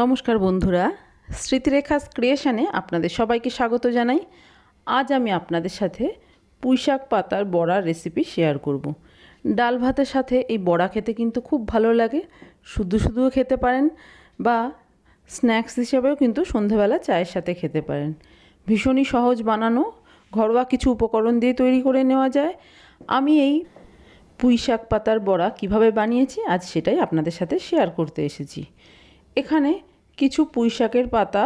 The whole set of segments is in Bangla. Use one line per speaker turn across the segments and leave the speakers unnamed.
নমস্কার বন্ধুরা স্মৃতিরেখা ক্রিয়েশানে আপনাদের সবাইকে স্বাগত জানাই। আজ আমি আপনাদের সাথে পুঁইশাক পাতার বড়ার রেসিপি শেয়ার করব। ডাল ভাতের সাথে এই বড়া খেতে কিন্তু খুব ভালো লাগে, শুধু শুধুও খেতে পারেন বা স্ন্যাক্স হিসেবেও কিন্তু সন্ধেবেলা চায়ের সাথে খেতে পারেন। ভীষণই সহজ বানানো, ঘরোয়া কিছু উপকরণ দিয়ে তৈরি করে নেওয়া যায়। আমি এই পুঁই শাক পাতার বড়া কীভাবে বানিয়েছি, আজ সেটাই আপনাদের সাথে শেয়ার করতে এসেছি। এখানে কিছু পুঁই শাকের পাতা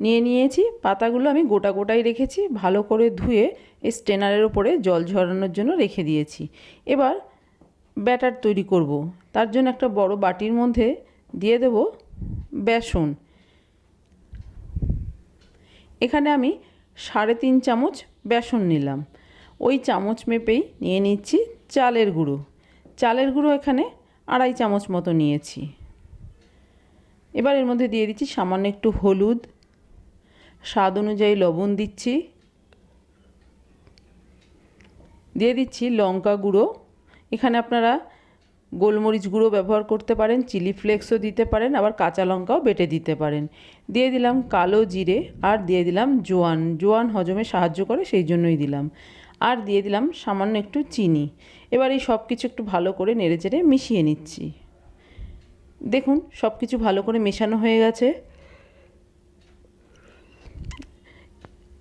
নিয়ে নিয়েছি। পাতাগুলো আমি গোটা গোটাই রেখেছি, ভালো করে ধুয়ে এই স্টেনারের উপরে জল ঝরানোর জন্য রেখে দিয়েছি। এবার ব্যাটার তৈরি করব। তার জন্য একটা বড় বাটির মধ্যে দিয়ে দেব বেসন। এখানে আমি সাড়ে তিন চামচ বেসন নিলাম। ওই চামচ মেপেই নিয়ে নিচ্ছি চালের গুঁড়ো। চালের গুঁড়ো এখানে আড়াই চামচ মতো নিয়েছি। এবার এর মধ্যে দিয়ে দিচ্ছি সামান্য একটু হলুদ। স্বাদ অনুযায়ী লবণ দিচ্ছি। দিয়ে দিচ্ছি লঙ্কা গুঁড়ো। এখানে আপনারা গোলমরিচ গুঁড়ো ব্যবহার করতে পারেন, চিলি ফ্লেক্সও দিতে পারেন, আবার কাঁচা লঙ্কাও বেটে দিতে পারেন। দিয়ে দিলাম কালো জিরে আর দিয়ে দিলাম জোয়ান। জোয়ান হজমে সাহায্য করে, সেই জন্যই দিলাম। আর দিয়ে দিলাম সামান্য একটু চিনি। এবার এই সব কিছু একটু ভালো করে নেড়ে চেড়ে মিশিয়ে নিচ্ছি। দেখুন সব কিছু ভালো করে মেশানো হয়ে গেছে।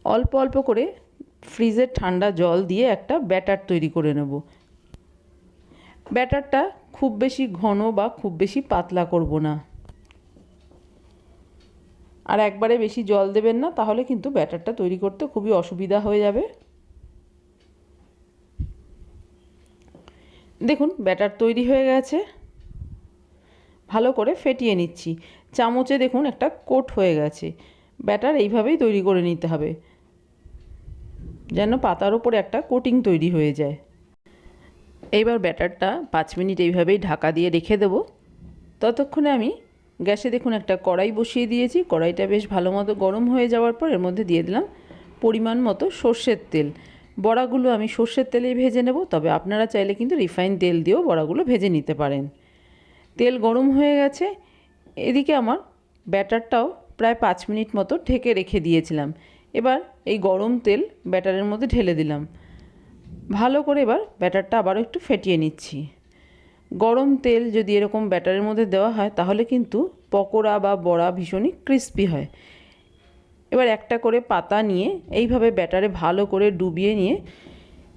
অল্প অল্প করে ফ্রিজের ঠান্ডা জল দিয়ে একটা ব্যাটার তৈরি করে নেব। ব্যাটারটা খুব বেশি ঘন বা খুব বেশি পাতলা করব না। আর একবারে বেশি জল দেবেন না, তাহলে কিন্তু ব্যাটারটা তৈরি করতে খুবই অসুবিধা হয়ে যাবে। দেখুন, ব্যাটার তৈরি হয়ে গেছে। ভালো করে ফেটিয়ে নিচ্ছি। চামচে দেখুন একটা কোট হয়ে গেছে। ব্যাটার এইভাবেই তৈরি করে নিতে হবে। যেন পাতার উপরে একটা কোটিং তৈরি হয়ে যায়। এইবার ব্যাটারটা পাঁচ মিনিট এইভাবেই ঢাকা দিয়ে রেখে দেবো। ততক্ষণে আমি গ্যাসে দেখুন একটা কড়াই বসিয়ে দিয়েছি। কড়াইটা বেশ ভালো মতো গরম হয়ে যাওয়ার পর এর মধ্যে দিয়ে দিলাম পরিমাণ মতো সর্ষের তেল। বড়াগুলো আমি সর্ষের তেলেই ভেজে নেব। তবে আপনারা চাইলে কিন্তু রিফাইন তেল দিয়েও বড়াগুলো ভেজে নিতে পারেন। তেল গরম হয়ে গেছে। এদিকে আমার ব্যাটারটাও প্রায় পাঁচ মিনিট মতো ঢেকে রেখে দিয়েছিলাম। এবার এই গরম তেল ব্যাটারের মধ্যে ঢেলে দিলাম। ভালো করে এবার ব্যাটারটা আবারও একটু ফেটিয়ে নিচ্ছি। গরম তেল যদি এরকম ব্যাটারের মধ্যে দেওয়া হয়, তাহলে কিন্তু পকোড়া বা বড়া ভীষণই ক্রিস্পি হয়। এবার একটা করে পাতা নিয়ে এইভাবে ব্যাটারে ভালো করে ডুবিয়ে নিয়ে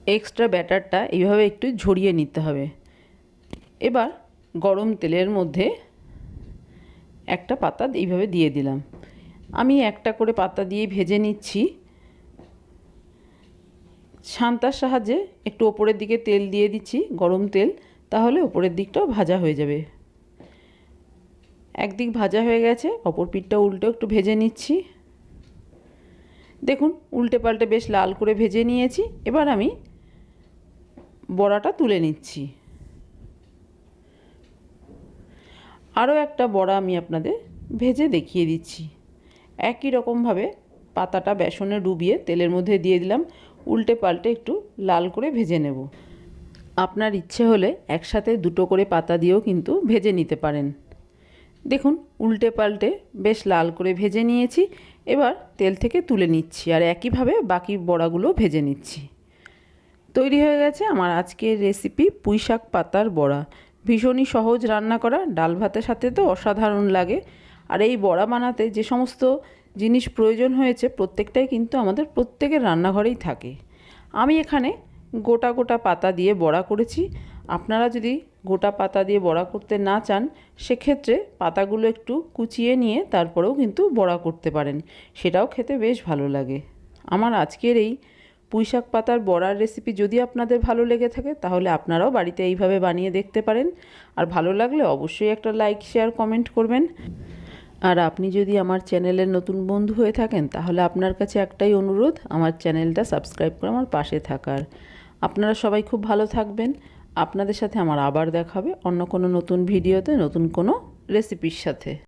এক্সট্রা ব্যাটারটা এইভাবে একটু ঝরিয়ে নিতে হবে। এবার গরম তেলের মধ্যে একটা পাতা এইভাবে দিয়ে দিলাম। আমি একটা করে পাতা দিয়ে ভেজে নিচ্ছি। শান্তার সাহায্যে একটু ওপরের দিকে তেল দিয়ে দিচ্ছি, গরম তেল, তাহলে ওপরের দিকটাও ভাজা হয়ে যাবে। একদিক ভাজা হয়ে গেছে, অপর পিঠটা উল্টো একটু ভেজে নিচ্ছি। দেখুন উল্টে পাল্টে বেশ লাল করে ভেজে নিয়েছি। এবার আমি বড়াটা তুলে নিচ্ছি। আরও একটা বড়া আমি আপনাদের ভেজে দেখিয়ে দিচ্ছি। একই রকমভাবে পাতাটা বেসনে ডুবিয়ে তেলের মধ্যে দিয়ে দিলাম। উল্টে পাল্টে একটু লাল করে ভেজে নেব। আপনার ইচ্ছে হলে একসাথে দুটো করে পাতা দিয়েও কিন্তু ভেজে নিতে পারেন। দেখুন, উল্টে পাল্টে বেশ লাল করে ভেজে নিয়েছি। এবার তেল থেকে তুলে নিচ্ছি আর একইভাবে বাকি বড়াগুলো ভেজে নিচ্ছি। তৈরি হয়ে গেছে আমার আজকের রেসিপি পুঁইশাক পাতার বড়া। ভীষণই সহজ রান্না করা, ডাল ভাতের সাথে তো অসাধারণ লাগে। আর এই বড়া বানাতে যে সমস্ত জিনিস প্রয়োজন হয়েছে, প্রত্যেকটাই কিন্তু আমাদের প্রত্যেকের রান্নাঘরেই থাকে। আমি এখানে গোটা গোটা পাতা দিয়ে বড়া করেছি। আপনারা যদি গোটা পাতা দিয়ে বড়া করতে না চান, সেক্ষেত্রে পাতাগুলো একটু কুচিয়ে নিয়ে তারপরেও কিন্তু বড়া করতে পারেন। সেটাও খেতে বেশ ভালো লাগে। আমার আজকের এই পুঁইশাক পাতার বড়ার রেসিপি যদি আপনাদের ভালো লেগে থাকে, তাহলে আপনারাও বাড়িতে এইভাবে বানিয়ে দেখতে পারেন। আর ভালো লাগলে অবশ্যই একটা লাইক শেয়ার কমেন্ট করবেন। আর আপনি যদি আমার চ্যানেলের নতুন বন্ধু হয়ে থাকেন, তাহলে আপনার কাছে একটাই অনুরোধ, আমার চ্যানেলটা সাবস্ক্রাইব করে আমার পাশে থাকার। আপনারা সবাই খুব ভালো থাকবেন। আপনাদের সাথে আমার আবার দেখাবে অন্য কোনো নতুন ভিডিওতে নতুন কোনো রেসিপির সাথে।